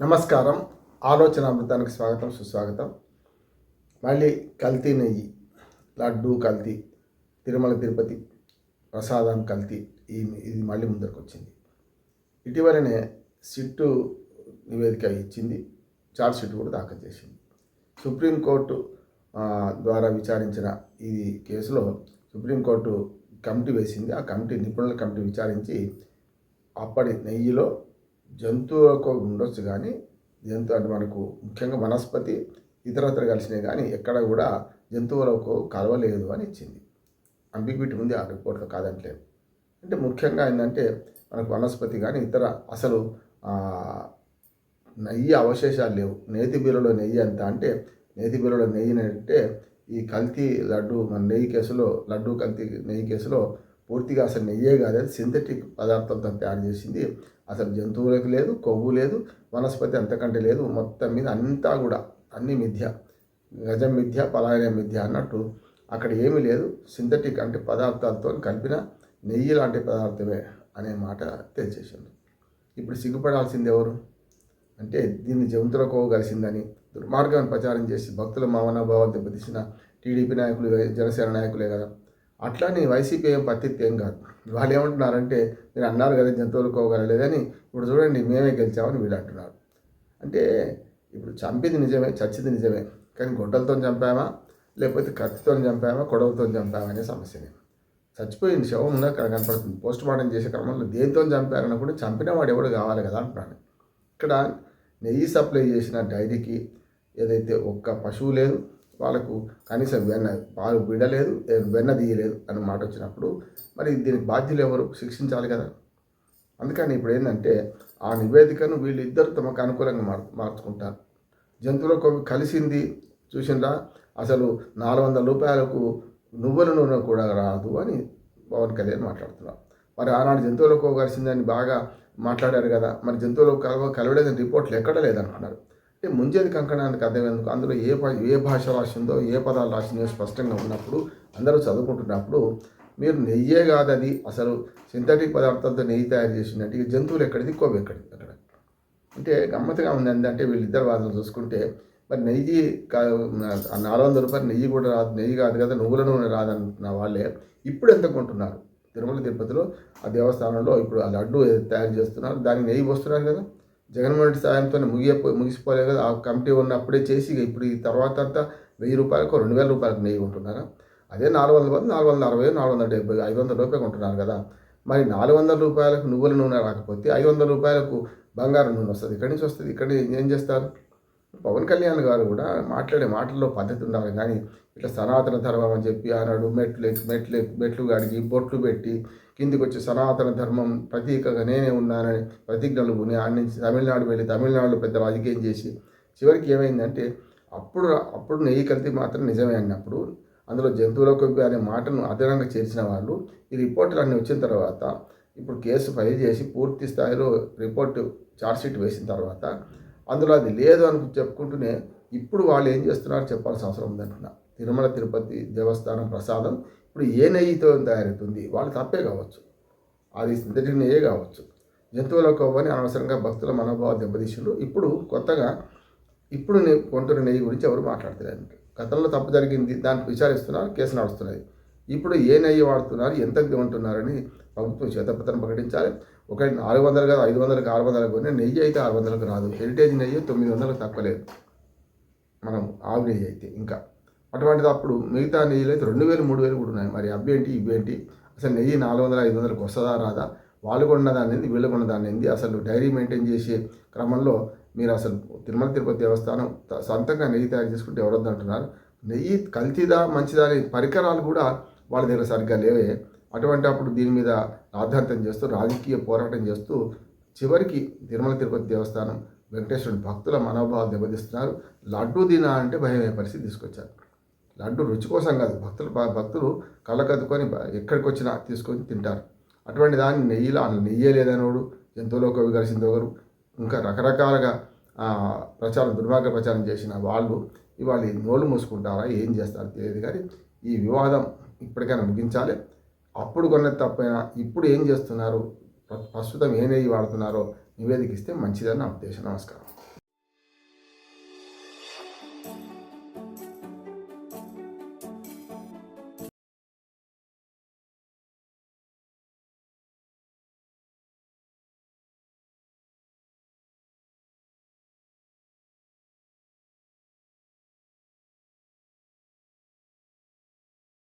నమస్కారం. ఆలోచన అమృతానికి స్వాగతం సుస్వాగతం. మళ్ళీ కల్తీ నెయ్యి లడ్డు కల్తీ తిరుమల తిరుపతి ప్రసాదం కల్తీ ఈ ఇది మళ్ళీ ముందరకు వచ్చింది ఇటీవలనే సిట్టు నివేదిక ఇచ్చింది చార్జ్ షీట్ కూడా దాఖలు చేసింది. సుప్రీంకోర్టు ద్వారా విచారించిన ఈ కేసులో సుప్రీంకోర్టు కమిటీ వేసింది. ఆ కమిటీ నిపుణుల కమిటీ విచారించి అప్పటి నెయ్యిలో జంతువులకు ఉండొచ్చు కానీ జంతు అంటే మనకు ముఖ్యంగా వనస్పతి ఇతరత్ర కలిసినవి కానీ ఎక్కడ కూడా జంతువులకు కలవలేదు అని ఇచ్చింది. అంబిగ్విటీ ఉంది ఆ రిపోర్ట్లో కాదంటలేదు అంటే ముఖ్యంగా ఏంటంటే మనకు వనస్పతి కానీ ఇతర అసలు నెయ్యి అవశేషాలు లేవు. నేతి బీరలో నెయ్యి ఎంత అంటే నేతి బీరలో నెయ్యి అంటే ఈ కల్తీ లడ్డు మన నెయ్యి కేసులో లడ్డు కల్తీ నెయ్యి కేసులో పూర్తిగా అసలు నెయ్యే కాదు. అది సింథటిక్ పదార్థంతో తయారు చేసింది. అసలు జంతువులకు లేదు కొవ్వు లేదు వనస్పతి అంతకంటే లేదు. మొత్తం మీద అంతా కూడా అన్ని మిథ్య. గజం మిథ్య పలాయన మిథ్య అన్నట్టు అక్కడ ఏమీ లేదు. సింథటిక్ అంటే పదార్థాలతో కలిపిన నెయ్యి లాంటి పదార్థమే అనే మాట తెలిసేసింది. ఇప్పుడు సిగ్గుపడాల్సింది ఎవరు? అంటే దీన్ని జంతువుల కొవ్వు కలిసిందని దుర్మార్గాన్ని ప్రచారం చేసి భక్తుల మావనాభావాలు దెబ్బతీసిన టీడీపీ నాయకులు జనసేన నాయకులే కదా. అట్లానే వైసీపీ ఏం పత్తిత్తి ఏం కాదు. వాళ్ళు ఏమంటున్నారంటే మీరు అన్నారు కదా జంతువులు కోగలలేదని ఇప్పుడు చూడండి మేమే గెలిచామని వీళ్ళు అంటున్నారు. అంటే ఇప్పుడు చంపింది నిజమే చచ్చింది నిజమే కానీ గుడ్డలతో చంపామా? లేకపోతే కత్తితో చంపామా? కొడవతో చంపామా అనే సమస్యనే. చచ్చిపోయింది శవం ఉందా? అక్కడ కనపడుతుంది. పోస్ట్ మార్టం చేసే క్రమంలో దేంతో చంపారన్నప్పుడు చంపిన వాడు ఎవడు కావాలి కదా అంటున్నాను ఇక్కడ నెయ్యి సప్లై చేసిన డైరీకి ఏదైతే ఒక్క పశువు లేదు వాళ్ళకు కనీసం వెన్న పాలు విడలేదు వెన్న తీయలేదు అని మాట వచ్చినప్పుడు మరి దీనికి బాధ్యులు ఎవరు? శిక్షించాలి కదా. అందుకని ఇప్పుడు ఏంటంటే ఆ నివేదికను వీళ్ళిద్దరు తమకు అనుకూలంగా మార్ మార్చుకుంటారు. జంతువులకు కలిసింది చూసిందా అసలు నాలుగు వందల రూపాయలకు నువ్వుల నూనె కూడా రాదు అని పవన్ కళ్యాణ్ మాట్లాడుతున్నారు. మరి ఆనాడు జంతువులకు కలిసిందని బాగా మాట్లాడారు కదా. మరి జంతువులకు కలవ కలవలేదని రిపోర్ట్లు ఎక్కడ లేదని అన్నారు ముంజేది కంకణానికి అర్థం ఎందుకు? అందులో ఏ భా ఏ భాష రాసిందో ఏ పదాలు రాసిందో స్పష్టంగా ఉన్నప్పుడు అందరూ చదువుకుంటున్నప్పుడు మీరు నెయ్యే కాదు అది. అసలు సింథటిక్ పదార్థాలతో నెయ్యి తయారు చేసినట్టు ఇక జంతువులు ఎక్కడిది? కొవ్వు ఎక్కడిది? అక్కడ. అంటే గమ్మత్తుగా ఉంది ఏంటంటే వీళ్ళిద్దరు వాదన చూసుకుంటే మరి నెయ్యి కా నాలుగు వందల రూపాయలు నెయ్యి కూడా రాదు నెయ్యి కాదు కదా నువ్వుల నూనె రాదంటున్న వాళ్ళే ఇప్పుడు ఎంత కొంటున్నారు? తిరుమల తిరుపతిలో ఆ దేవస్థానంలో ఇప్పుడు ఆ లడ్డు తయారు చేస్తున్నారు దానికి నెయ్యి పోస్తున్నారు కదా. జగన్మోహన్ రెడ్డి సాయంతో ముగియపో ముగిసిపోలే కదా ఆ కమిటీ ఉన్నప్పుడే చేసి ఇక ఇప్పుడు ఈ తర్వాత అంతా వెయ్యి రూపాయలకు రెండు వేల రూపాయలకు నెయ్యి ఉంటున్నారు అదే నాలుగు వందల మంది నాలుగు వందల అరవై నాలుగు వందల డెబ్బై ఐదు వందల రూపాయలు ఉంటున్నారు కదా. మరి నాలుగు వందల రూపాయలకు నువ్వుల నూనె రాకపోతే ఐదు వందల రూపాయలకు బంగారం నూనె వస్తుంది. ఇక్కడి నుంచి వస్తుంది. ఇక్కడ ఏం చేస్తారు? పవన్ కళ్యాణ్ గారు కూడా మాట్లాడే మాటల్లో పద్ధతి ఉండాలి. కానీ ఇట్లా సనాతన ధర్మం అని చెప్పి ఆనాడు మెట్లు మెట్లు మెట్లు కడిగి బొట్లు పెట్టి కిందికి వచ్చి సనాతన ధర్మం ప్రతీకగా నేనే ఉన్నానని ప్రతిజ్ఞలు కొని ఆడి నుంచి తమిళనాడు వెళ్ళి తమిళనాడులో పెద్ద రాజకీయం చేసి చివరికి ఏమైందంటే అప్పుడు అప్పుడు నెయ్యి కల్తీ మాత్రం నిజమే అన్నప్పుడు అందులో జంతువుల కొవ్వు అనే మాటను అదనంగా చేర్చిన వాళ్ళు ఈ రిపోర్టులు అన్నీ వచ్చిన తర్వాత ఇప్పుడు కేసు ఫైల్ చేసి పూర్తి స్థాయిలో రిపోర్టు ఛార్జ్షీట్ వేసిన తర్వాత అందులో అది లేదు అని చెప్పుకుంటూనే ఇప్పుడు వాళ్ళు ఏం చేస్తున్నారో చెప్పాల్సిన అవసరం ఉందంటున్నా. తిరుమల తిరుపతి దేవస్థానం ప్రసాదం ఇప్పుడు ఏ నెయ్యితో తయారవుతుంది? వాళ్ళు తప్పే కావచ్చు. అది సింథటిక్ నెయ్యే కావచ్చు. జంతువుల కొవ్వని అనవసరంగా భక్తుల మనోభావ దెబ్బతీసిండ్రు. ఇప్పుడు కొత్తగా ఇప్పుడు నేను కొంటున్న నెయ్యి గురించి ఎవరు మాట్లాడతలేదు గతంలో తప్పు జరిగింది దాన్ని విచారిస్తున్నారు కేసు నడుస్తున్నది ఇప్పుడు ఏ నెయ్యి వాడుతున్నారు ఎంత ఉంటున్నారని ప్రభుత్వం శ్వేతపత్రం ప్రకటించాలి. ఒక నాలుగు వందలు కాదు ఐదు వందలకు ఆరు వందలకు పోయినా నెయ్యి అయితే ఆరు వందలకు రాదు. హెరిటేజ్ నెయ్యి తొమ్మిది వందలకు తక్కువ లేదు మనం ఆవు నెయ్యి అయితే ఇంకా. అటువంటిది అప్పుడు మిగతా నెయ్యిలు అయితే రెండు వేలు మూడు వేలు కూడా ఉన్నాయి. మరి అవి ఏంటి ఇవి ఏంటి? అసలు నెయ్యి నాలుగు వందల ఐదు వందలకు వస్తుందా రాదా? వాళ్ళు కొన్న దాన్ని ఏంది వీళ్ళు కొన్న దాన్ని ఏంది అసలు డైరీ మెయింటైన్ చేసే క్రమంలో మీరు అసలు తిరుమల తిరుపతి దేవస్థానం సొంతంగా నెయ్యి తయారు చేసుకుంటే ఎవరొద్దు అంటున్నారు. నెయ్యి కల్తీదా మంచిదా అనే పరికరాలు కూడా వాళ్ళ దగ్గర సరిగ్గా లేవే. అటువంటి అప్పుడు దీని మీద రాద్ధాంతం చేస్తూ రాజకీయ పోరాటం చేస్తూ చివరికి తిరుమల తిరుపతి దేవస్థానం వెంకటేశ్వరుని భక్తుల మనోభావాలు దెబ్బతీస్తున్నారు. లడ్డు తినా అంటే భయమయ్యే పరిస్థితి తీసుకొచ్చారు. లడ్డు రుచి కోసం కాదు. భక్తులు భక్తులు కళ్ళకద్దుకొని ఎక్కడికి వచ్చినా తీసుకొని తింటారు. అటువంటి దాన్ని నెయ్యిలో నెయ్యే లేదనోడు జంతువులో కవి కలిసింది ఒకరు. ఇంకా రకరకాలుగా ప్రచారం దుర్మార్గ ప్రచారం చేసిన వాళ్ళు ఇవాళ నోళ్ళు మూసుకుంటారా ఏం చేస్తారో తెలియదు కానీ ఈ వివాదం ఇప్పటికైనా ముగించాలి. అప్పుడు కొన్నది తప్పైనా ఇప్పుడు ఏం చేస్తున్నారు? ప్రస్తుతం ఏ నెయ్యి వాడుతున్నారో నివేదికిస్తే మంచిదని నా ఉద్దేశం. నమస్కారం.